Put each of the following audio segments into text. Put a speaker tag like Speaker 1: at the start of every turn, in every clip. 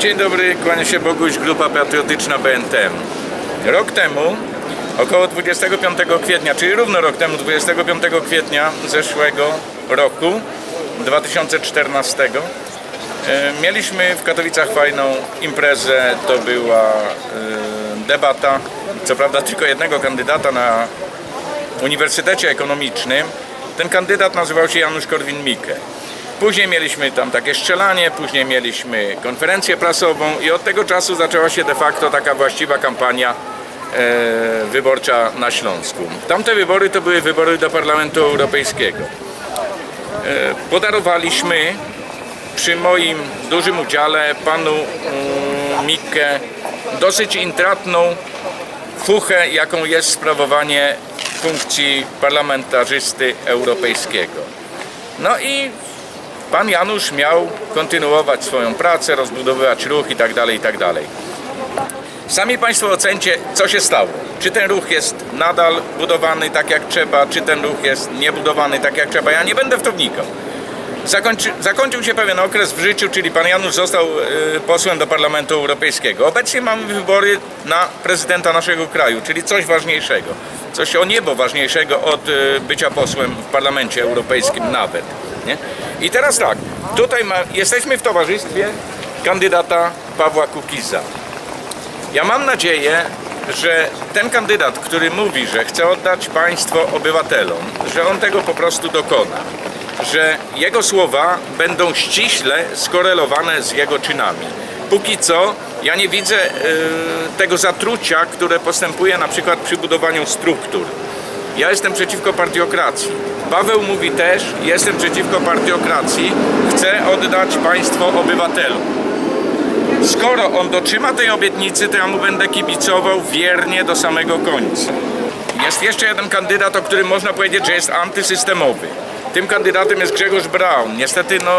Speaker 1: Dzień dobry, kłania się Boguś, Grupa Patriotyczna BNTM. Rok temu, około 25 kwietnia, czyli równo rok temu, 25 kwietnia zeszłego roku, 2014, e, mieliśmy w Katowicach fajną imprezę. To była e, debata, co prawda tylko jednego kandydata na Uniwersytecie Ekonomicznym. Ten kandydat nazywał się Janusz Korwin-Mikke. Później mieliśmy tam takie strzelanie, później mieliśmy konferencję prasową i od tego czasu zaczęła się de facto taka właściwa kampania e, wyborcza na Śląsku. Tamte wybory to były wybory do Parlamentu Europejskiego. E, podarowaliśmy przy moim dużym udziale panu mm, Mikke dosyć intratną fuchę, jaką jest sprawowanie funkcji parlamentarzysty europejskiego. No i pan Janusz miał kontynuować swoją pracę, rozbudowywać ruch i tak dalej, i tak. Sami Państwo ocencie, co się stało. Czy ten ruch jest nadal budowany tak jak trzeba, czy ten ruch jest niebudowany tak jak trzeba. Ja nie będę w to wnikał. Zakończy, zakończył się pewien okres w życiu, czyli pan Janusz został e, posłem do Parlamentu Europejskiego. Obecnie mamy wybory na prezydenta naszego kraju, czyli coś ważniejszego. Coś o niebo ważniejszego od e, bycia posłem w Parlamencie Europejskim nawet. Nie? I teraz tak, tutaj ma, jesteśmy w towarzystwie kandydata Pawła Kukiza. Ja mam nadzieję, że ten kandydat, który mówi, że chce oddać państwo obywatelom, że on tego po prostu dokona. Że jego słowa będą ściśle skorelowane z jego czynami. Póki co ja nie widzę y, tego zatrucia, które postępuje na przykład przy budowaniu struktur. Ja jestem przeciwko partiokracji. Paweł mówi też, jestem przeciwko partiokracji, chcę oddać państwo obywatelom. Skoro on dotrzyma tej obietnicy, to ja mu będę kibicował wiernie do samego końca. Jest jeszcze jeden kandydat, o którym można powiedzieć, że jest antysystemowy. Tym kandydatem jest Grzegorz Braun. Niestety no,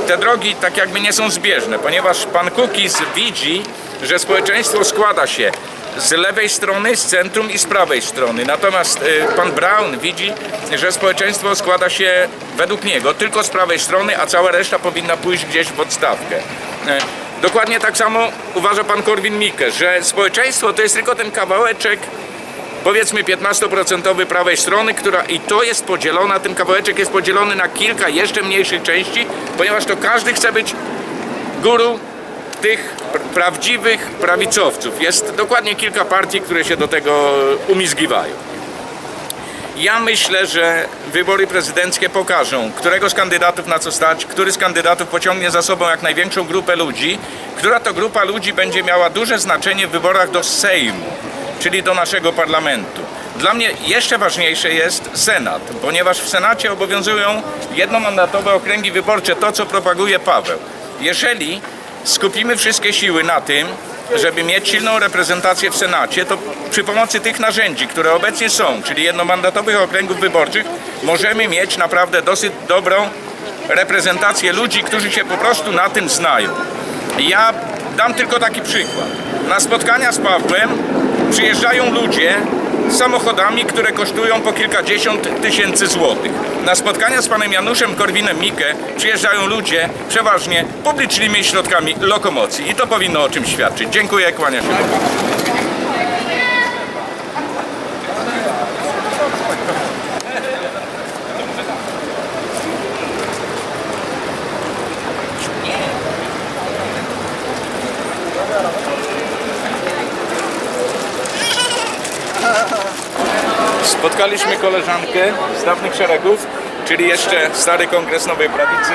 Speaker 1: yy, te drogi tak jakby nie są zbieżne, ponieważ pan Kukiz widzi, że społeczeństwo składa się z lewej strony, z centrum i z prawej strony. Natomiast yy, pan Braun widzi, że społeczeństwo składa się według niego tylko z prawej strony, a cała reszta powinna pójść gdzieś w odstawkę. Yy, Dokładnie tak samo uważa pan Korwin-Mikke, że społeczeństwo to jest tylko ten kawałeczek powiedzmy 15% prawej strony, która i to jest podzielona, ten kawałeczek jest podzielony na kilka jeszcze mniejszych części, ponieważ to każdy chce być guru tych pr- prawdziwych prawicowców. Jest dokładnie kilka partii, które się do tego umizgiwają. Ja myślę, że wybory prezydenckie pokażą, którego z kandydatów na co stać, który z kandydatów pociągnie za sobą jak największą grupę ludzi, która to grupa ludzi będzie miała duże znaczenie w wyborach do Sejmu, czyli do naszego parlamentu. Dla mnie jeszcze ważniejsze jest Senat, ponieważ w Senacie obowiązują jednomandatowe okręgi wyborcze, to co propaguje Paweł. Jeżeli skupimy wszystkie siły na tym, żeby mieć silną reprezentację w Senacie, to przy pomocy tych narzędzi, które obecnie są, czyli jednomandatowych okręgów wyborczych, możemy mieć naprawdę dosyć dobrą reprezentację ludzi, którzy się po prostu na tym znają. Ja dam tylko taki przykład. Na spotkania z Pawłem przyjeżdżają ludzie samochodami, które kosztują po kilkadziesiąt tysięcy złotych. Na spotkania z panem Januszem Korwinem-Mikke przyjeżdżają ludzie przeważnie publicznymi środkami lokomocji i to powinno o czymś świadczyć. Dziękuję, kłaniam się. Spotkaliśmy koleżankę z dawnych szeregów, czyli jeszcze stary kongres Nowej Prawicy,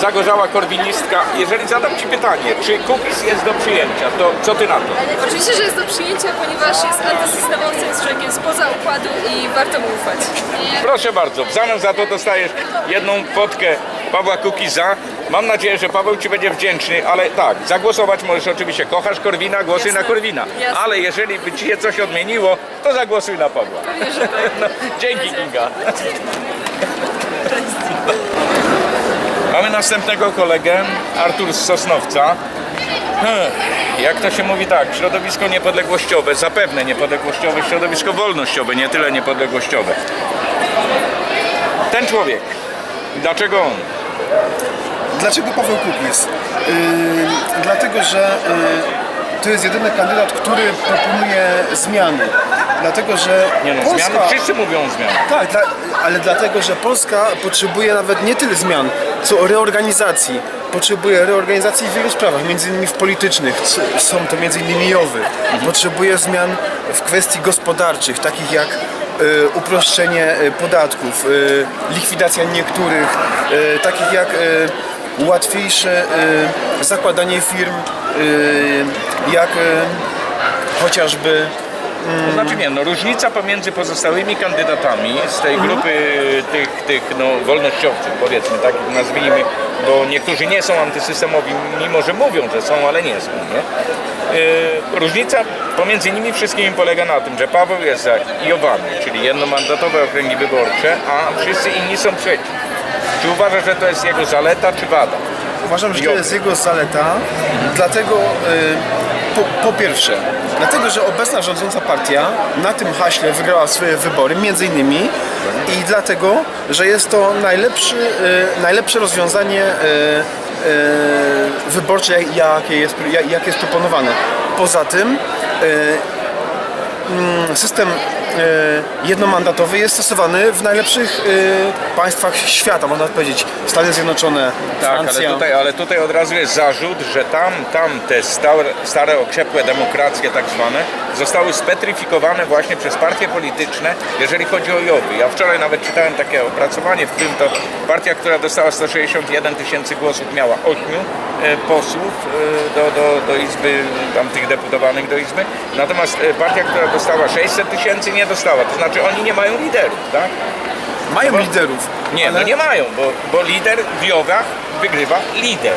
Speaker 1: zagorzała korwinistka. Jeżeli zadam Ci pytanie, czy Kukiz jest do przyjęcia, to co Ty na to?
Speaker 2: Oczywiście, że jest do przyjęcia, ponieważ jest antysystemowcem, jest człowiekiem spoza układu i warto mu ufać.
Speaker 1: Proszę bardzo, w zamian za to dostajesz jedną fotkę Pawła Kukiza. Mam nadzieję, że Paweł Ci będzie wdzięczny, ale tak, zagłosować możesz oczywiście. Kochasz Korwina, głosuj
Speaker 2: Jasne.
Speaker 1: na Korwina.
Speaker 2: Jasne.
Speaker 1: Ale jeżeli by Ci się coś odmieniło, to zagłosuj na Pawła. No, dzięki Kinga. Mamy następnego kolegę, Artur z Sosnowca. Hmm, Jak to się mówi tak, środowisko niepodległościowe, zapewne niepodległościowe, środowisko wolnościowe, nie tyle niepodległościowe. Ten człowiek, dlaczego on?
Speaker 3: Dlaczego Paweł Kukiz? Yy, dlatego, że yy, to jest jedyny kandydat, który proponuje zmiany. Dlatego, że
Speaker 1: Nie no,
Speaker 3: Polska...
Speaker 1: zmiany, wszyscy mówią o zmianach.
Speaker 3: Tak, dla, ale dlatego, że Polska potrzebuje nawet nie tyle zmian, co reorganizacji. Potrzebuje reorganizacji w wielu sprawach, między innymi w politycznych, są to między innymi jowy. Potrzebuje zmian w kwestii gospodarczych, takich jak uproszczenie y, podatków, y, likwidacja niektórych, takich jak łatwiejsze zakładanie firm, jak chociażby
Speaker 1: To znaczy nie, no różnica pomiędzy pozostałymi kandydatami z tej grupy tych, tych no, wolnościowców, powiedzmy tak nazwijmy, bo niektórzy nie są antysystemowi, mimo że mówią, że są, ale nie są, nie? Yy, różnica pomiędzy nimi wszystkimi polega na tym, że Paweł jest za Jowami, czyli jednomandatowe okręgi wyborcze, a wszyscy inni są przeciw. Czy uważasz, że to jest jego zaleta czy wada?
Speaker 3: Uważam, że to jest jego zaleta, dlatego y, po, po pierwsze, dlatego, że obecna rządząca partia na tym haśle wygrała swoje wybory, między innymi i dlatego, że jest to najlepszy, y, najlepsze rozwiązanie y, y, wyborcze, jak- jakie jest, jak- jest proponowane. Poza tym y, mm, system jednomandatowy jest stosowany w najlepszych y, państwach świata, można powiedzieć. Stany Zjednoczone,
Speaker 1: Tak,
Speaker 3: Francja.
Speaker 1: ale tutaj, ale tutaj od razu jest zarzut, że tam, tam te stare, stare okrzepłe demokracje tak zwane zostały spetryfikowane właśnie przez partie polityczne, jeżeli chodzi o Jowy. Ja wczoraj nawet czytałem takie opracowanie, w którym to partia, która dostała 161 tysięcy głosów miała 8 e, posłów e, do, do, do Izby, tam tych deputowanych do Izby, natomiast e, partia, która dostała 600 tysięcy nie dostała, to znaczy oni nie mają liderów, tak?
Speaker 3: Mają liderów.
Speaker 1: Nie,
Speaker 3: ale,
Speaker 1: no nie mają, bo, bo lider w Jowach wygrywa lider.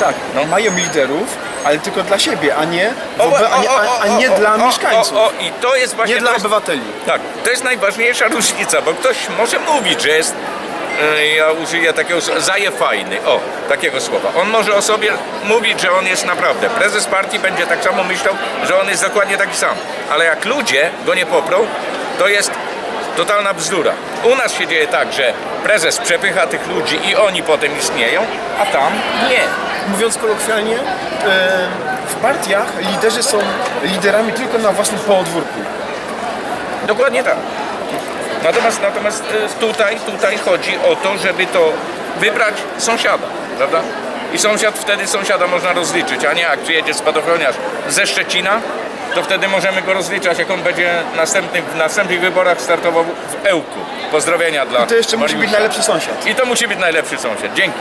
Speaker 3: Tak,
Speaker 1: No.
Speaker 3: mają liderów, ale tylko dla siebie, a nie, wobe, a nie, a, a dla mieszkańców.
Speaker 1: O, o, I to jest właśnie
Speaker 3: nie dla obywateli.
Speaker 1: Tak, to jest najważniejsza różnica, bo ktoś może mówić, że jest, ja użyję takiego s- zaje fajny, o, takiego słowa. On może o sobie mówić, że on jest naprawdę. Prezes partii będzie tak samo myślał, że on jest dokładnie taki sam. Ale jak ludzie go nie poprą, to jest totalna bzdura. U nas się dzieje tak, że prezes przepycha tych ludzi i oni potem istnieją, a tam nie.
Speaker 3: Mówiąc kolokwialnie, e, w partiach liderzy są liderami tylko na własnym podwórku.
Speaker 1: Dokładnie tak. Natomiast, natomiast e, tutaj, tutaj chodzi o to, żeby to wybrać sąsiada, prawda? I sąsiad wtedy sąsiada można rozliczyć, a nie jak przyjedzie spadochroniarz ze Szczecina, to wtedy możemy go rozliczać, jak on będzie następny, w następnych wyborach startował w Ełku. Pozdrowienia dla
Speaker 3: To jeszcze musi być
Speaker 1: Mariusza.
Speaker 3: najlepszy sąsiad.
Speaker 1: I to musi być najlepszy sąsiad. Dzięki.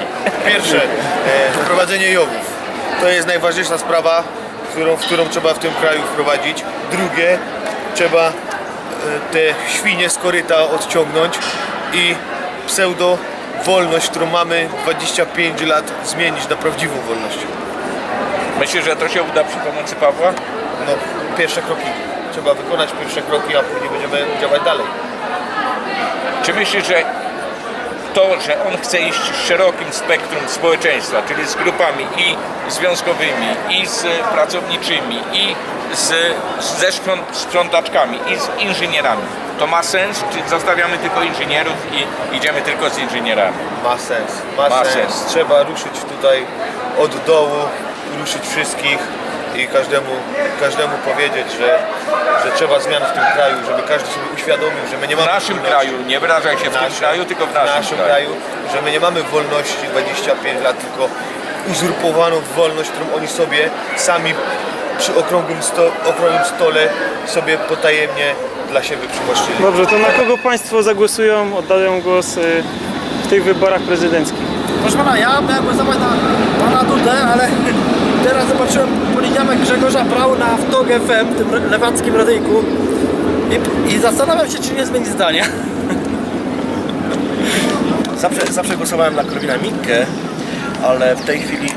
Speaker 4: Pierwsze, e, wprowadzenie jowów. To jest najważniejsza sprawa, którą, w którą trzeba w tym kraju wprowadzić. Drugie, trzeba te świnie z koryta odciągnąć i pseudo wolność, którą mamy 25 lat, zmienić na prawdziwą wolność.
Speaker 1: Myślisz, że to się uda przy pomocy Pawła?
Speaker 4: No, pierwsze kroki. Trzeba wykonać pierwsze kroki, a później będziemy działać dalej.
Speaker 1: Czy myślisz, że to, że on chce iść z szerokim spektrum społeczeństwa, czyli z grupami i związkowymi, i z pracowniczymi, i z, ze sprząt, sprzątaczkami, i z inżynierami, to ma sens? Czy zostawiamy tylko inżynierów i idziemy tylko z inżynierami?
Speaker 4: Ma sens, ma,
Speaker 1: Ma
Speaker 4: sens.
Speaker 1: sens.
Speaker 4: Trzeba ruszyć tutaj od dołu, ruszyć wszystkich i każdemu, każdemu powiedzieć, że, że trzeba zmian w tym kraju, żeby każdy sobie uświadomił, że my nie
Speaker 1: W
Speaker 4: mamy
Speaker 1: naszym
Speaker 4: wolności.
Speaker 1: kraju, nie wyrażaj się w tym kraju, tylko w naszym, kraju.
Speaker 4: że my nie mamy wolności 25 lat, tylko uzurpowaną wolność, którą oni sobie sami przy okrągłym, sto, okrągłym stole sobie potajemnie dla siebie przywłaszczyli.
Speaker 5: Dobrze, to na kogo Państwo zagłosują, oddają głos y, w tych wyborach prezydenckich?
Speaker 6: Proszę pana, ja miałem głosować na pana Dudę, ale teraz zobaczyłem poniedziałek Grzegorza Brauna w TOG FM, tym lewackim radyjku i, i zastanawiam się, czy nie zmieni zdania.
Speaker 7: Zawsze, zawsze głosowałem na Korwina Mikke, ale w tej chwili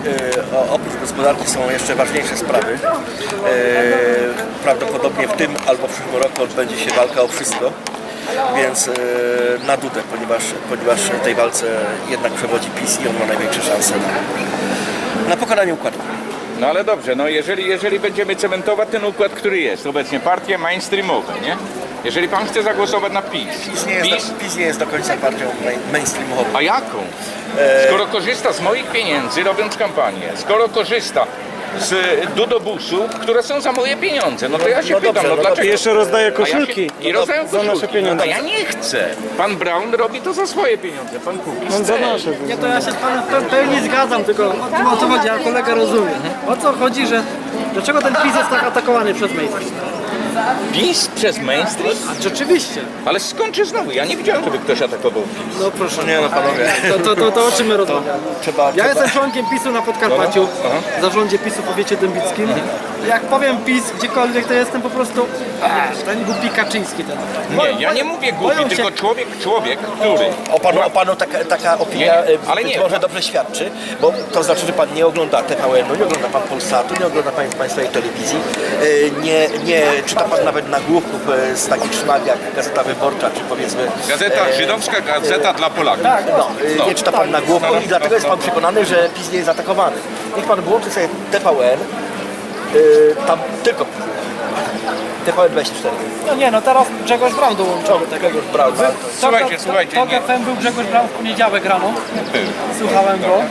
Speaker 7: o- oprócz gospodarki są jeszcze ważniejsze sprawy. E, prawdopodobnie w tym albo w przyszłym roku odbędzie się walka o wszystko, więc e, na Dudę, ponieważ, ponieważ tej walce jednak przewodzi PiS i on ma największe szanse na, na pokonanie układu.
Speaker 1: No ale dobrze, no jeżeli, jeżeli będziemy cementować ten układ, który jest obecnie, partie mainstreamowe, nie? Jeżeli pan chce zagłosować na PiS,
Speaker 7: PiS nie jest,
Speaker 1: PiS,
Speaker 7: do, PiS nie jest do końca partią main, mainstreamową.
Speaker 1: a jaką? Skoro korzysta z moich pieniędzy robiąc kampanię, skoro korzysta z dudobusów, które są za moje pieniądze, no to ja się
Speaker 7: No
Speaker 1: pytam,
Speaker 7: dobrze,
Speaker 1: no
Speaker 7: no
Speaker 1: dlaczego?
Speaker 5: I jeszcze rozdaje
Speaker 1: A ja
Speaker 5: koszulki
Speaker 1: się, I rozdają
Speaker 5: za nasze
Speaker 1: koszulki.
Speaker 5: pieniądze.
Speaker 1: A ja nie chcę. Pan Brown robi to za swoje pieniądze, pan Kukiz
Speaker 5: On za nasze.
Speaker 6: Nie, to ja się z panem pe- pełni zgadzam, tylko o tym o co chodzi, ja kolega rozumiem. O co chodzi, że dlaczego ten PiS jest tak atakowany przez mainstream?
Speaker 1: PiS przez mainstream?
Speaker 6: A rzeczywiście.
Speaker 1: Ale skąd czy znowu? Ja nie widziałem, żeby ktoś atakował PiS.
Speaker 6: No proszę.
Speaker 7: Nie no panowie.
Speaker 6: To, to, to, to o czym my rozmawiamy?
Speaker 7: Trzeba,
Speaker 6: Ja
Speaker 7: trzeba,
Speaker 6: jestem członkiem PiSu na Podkarpaciu, w zarządzie PiSu w powiecie dębickim. Jak powiem PiS gdziekolwiek, to jestem po prostu a, ten głupi Kaczyński ten.
Speaker 1: Nie, ja nie mówię głupi,
Speaker 6: boją się-
Speaker 1: tylko człowiek, człowiek, który...
Speaker 7: O panu, o panu taka, taka opinia
Speaker 1: Nie,
Speaker 7: e,
Speaker 1: ale
Speaker 7: być
Speaker 1: nie.
Speaker 7: może dobrze świadczy, bo to znaczy, że pan nie ogląda TVN-u, nie ogląda pan Polsatu, nie ogląda pan państwowej telewizji, e, nie, nie czyta pan nawet nagłówków e, z takich szmat jak Gazeta Wyborcza, czy powiedzmy...
Speaker 1: Gazeta,
Speaker 7: e,
Speaker 1: żydowska gazeta dla Polaków.
Speaker 6: Tak,
Speaker 7: No, e,
Speaker 1: No.
Speaker 7: nie czyta pan nagłówków i dlatego jest pan przekonany, że PiS nie jest atakowany. Niech pan włączy sobie TVN, tam tylko TVN 24.
Speaker 6: No nie, no teraz Grzegorz Braun dołączył.
Speaker 7: Takiego już brał.
Speaker 1: Słuchajcie, słuchajcie,
Speaker 6: To
Speaker 1: nie.
Speaker 6: FM był Grzegorz Braun w poniedziałek rano. Słuchałem go.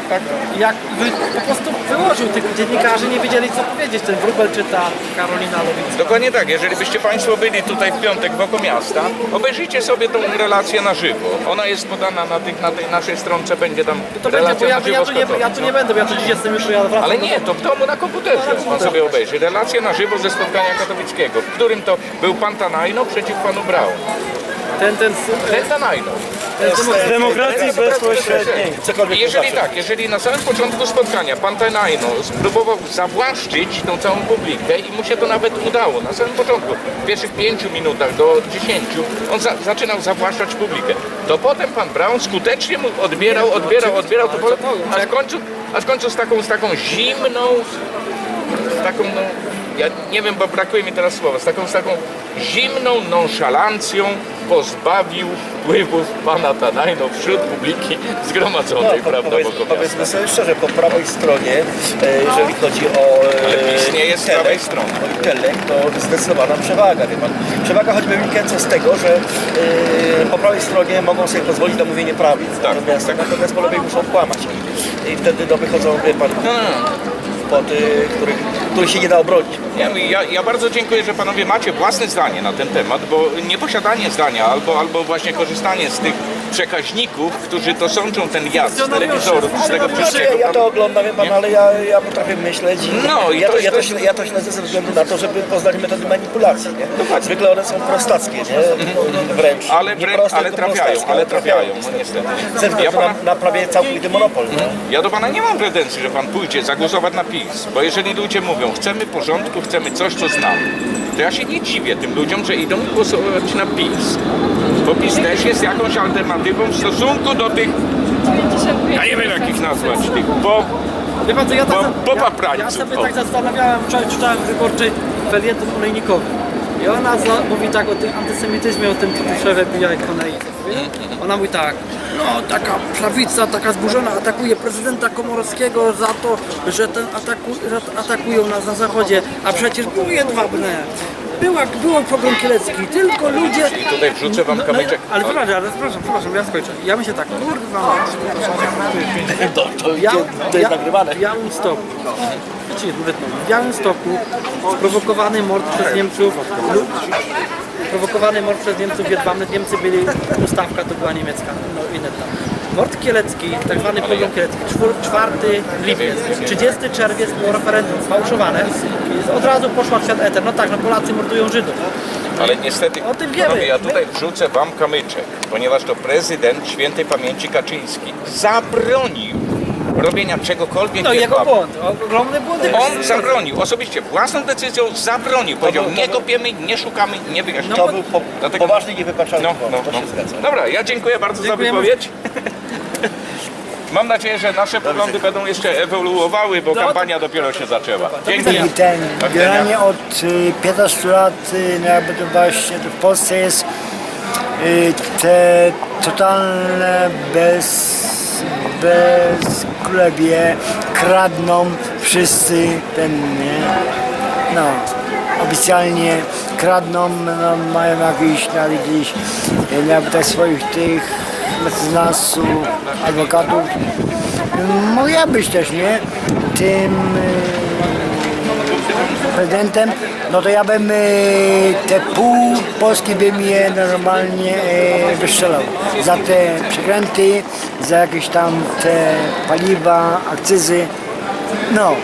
Speaker 6: Jak wy, po prostu wyłożył tych dziennikarzy, nie wiedzieli co powiedzieć. Ten Wróbel czyta, Karolina Lewicka.
Speaker 1: Dokładnie tak, jeżeli byście Państwo byli tutaj w piątek wokół miasta, obejrzyjcie sobie tą relację na żywo. Ona jest podana na, tych, na tej naszej stronce, będzie tam
Speaker 6: To będzie,
Speaker 1: relacja
Speaker 6: bo ja,
Speaker 1: na
Speaker 6: ja,
Speaker 1: żywo
Speaker 6: tu nie, ja tu nie będę, bo ja tu dziś jestem już, ja wracam.
Speaker 1: Ale
Speaker 6: do
Speaker 1: nie, to w domu na komputerze pan sobie obejrzy. Relację na żywo ze spotkania katowickiego, w którym to był pan Tanajno przeciw panu Braun.
Speaker 6: Ten, ten,
Speaker 1: Ten Tanajno.
Speaker 5: Z demokracji bezpośredniej.
Speaker 7: Cokolwiek
Speaker 1: jeżeli
Speaker 7: znaczy.
Speaker 1: tak, jeżeli na samym początku spotkania pan Tanajno spróbował zawłaszczyć tą całą publikę i mu się to nawet udało, na samym początku, w pierwszych pięciu minutach do dziesięciu, on za, zaczynał zawłaszczać publikę. To potem pan Brown skutecznie mu odbierał, odbierał, odbierał, to potem, aż w końcu, aż w końcu z taką, z taką zimną, z taką, no, ja nie wiem, bo brakuje mi teraz słowa, z taką, z taką zimną nonszalancją pozbawił wpływów pana Tanajno wśród publiki zgromadzonej,
Speaker 7: No,
Speaker 1: prawda,
Speaker 7: powiedz,
Speaker 1: wokół
Speaker 7: powiedzmy
Speaker 1: miasta.
Speaker 7: sobie szczerze, po prawej stronie, e, jeżeli chodzi o e,
Speaker 1: Ale PiS nie jest z prawej strony.
Speaker 7: o intelekt, to zdecydowana przewaga, wie pan. Przewaga choćby wynikająca z tego, że e, po prawej stronie mogą sobie pozwolić na mówienie prawic,
Speaker 1: Tak,
Speaker 7: natomiast,
Speaker 1: tak.
Speaker 7: natomiast po lewej muszą kłamać. I wtedy no, wychodzą, wie pan,
Speaker 1: No, no, no.
Speaker 7: pod, y, których, których się nie da obronić.
Speaker 1: Ja, ja, ja bardzo dziękuję, że panowie macie własne zdanie na ten temat, bo nieposiadanie zdania albo, albo właśnie korzystanie z tych przekaźników, którzy to sączą ten jazd z telewizorów, z tego
Speaker 7: Znaczy,
Speaker 1: wszystkiego.
Speaker 7: ja to oglądam, wie pan,
Speaker 1: Nie?
Speaker 7: ale ja, ja potrafię myśleć i
Speaker 1: No, i
Speaker 7: ja,
Speaker 1: to
Speaker 7: ja, to,
Speaker 1: to
Speaker 7: śle-
Speaker 1: jest-
Speaker 7: ja to śledzę ze względu na to, żeby poznać metody manipulacji. Nie? Zwykle one są prostackie, nie? wręcz.
Speaker 1: Ale,
Speaker 7: nie
Speaker 1: wręcz,
Speaker 7: proste,
Speaker 1: ale trafiają, ale trafiają, no niestety.
Speaker 7: Ze
Speaker 1: Ja, pana,
Speaker 7: na, na prawie całkowity monopol. Nie?
Speaker 1: ja do pana nie mam pretensji, że pan pójdzie zagłosować na PiS, bo jeżeli ludzie mówią, chcemy porządku, chcemy coś, co znamy, to ja się nie dziwię tym ludziom, że idą głosować na PiS. Bo PiS też jest jakąś alternatywą w stosunku do tych, ja nie wiem jak ich nazwać, tych bo
Speaker 6: Wie pan co, ja, tak, ja, ja sobie tak zastanawiałem, wczoraj czytałem wyborczej felieton olejnikowy. I ona za, mówi tak o tym antysemityzmie, o tym, co tu szef FBI Konei. Ona mówi tak, no taka prawica, taka zburzona atakuje prezydenta Komorowskiego za to, że ten ataku, że atakują nas na zachodzie, a przecież był jedwabne. Była, było pogrom kielecki, tylko ludzie...
Speaker 1: I tutaj wrzucę wam kamyczek.
Speaker 6: ale przepraszam, ale przepraszam, przepraszam, ja skończę. Ja myślę tak, kurwa, mać,
Speaker 7: To, to,
Speaker 6: ja,
Speaker 7: to jest nagrywane.
Speaker 6: w Białymstoku, ci wytną, w Białymstoku sprowokowany mord przez Niemców, lu- sprowokowany mord przez Niemców jedwabny, Niemcy byli, ustawka to była niemiecka, no inne tam. Mord kielecki, tak zwany pogrom kielecki, czwór- 4 lipiec, 30 czerwiec było referendum sfałszowane i od razu poszła w świat eter, no tak, no Polacy mordują Żydów.
Speaker 1: Ale niestety,
Speaker 6: O tym wiemy.
Speaker 1: panowie, ja tutaj wrzucę wam kamyczek, ponieważ to prezydent świętej pamięci Kaczyński zabronił robienia czegokolwiek
Speaker 6: No jego błąd, ogromny błąd.
Speaker 1: On zabronił, osobiście własną decyzją zabronił. Powiedział, nie kopiemy, nie szukamy, nie wyjaśniamy.
Speaker 7: To był po,
Speaker 1: Dlatego-
Speaker 7: poważny
Speaker 1: No,
Speaker 7: błąd,
Speaker 1: no,
Speaker 7: to
Speaker 1: no.
Speaker 7: się zgadza.
Speaker 1: Dobra, ja dziękuję bardzo
Speaker 6: Dziękujemy.
Speaker 1: za wypowiedź. Mam nadzieję, że nasze poglądy będą jeszcze ewoluowały, bo
Speaker 6: No,
Speaker 1: kampania dopiero się zaczęła. Dziękuję.
Speaker 8: I ten,
Speaker 1: Do
Speaker 8: generalnie od y, 15 lat y, no jakby to właśnie w Polsce jest y, te totalne bez, bezkrólebie, kradną wszyscy ten, nie? no, oficjalnie kradną, no, mają jakiś nawet gdzieś nawet tak swoich tych mecenasów, adwokatów. Mogę być też, nie? Tym e, prezydentem, no to ja bym e, te pół Polski bym je normalnie e, wystrzelał. Za te przekręty, za jakieś tam te paliwa, akcyzy. No,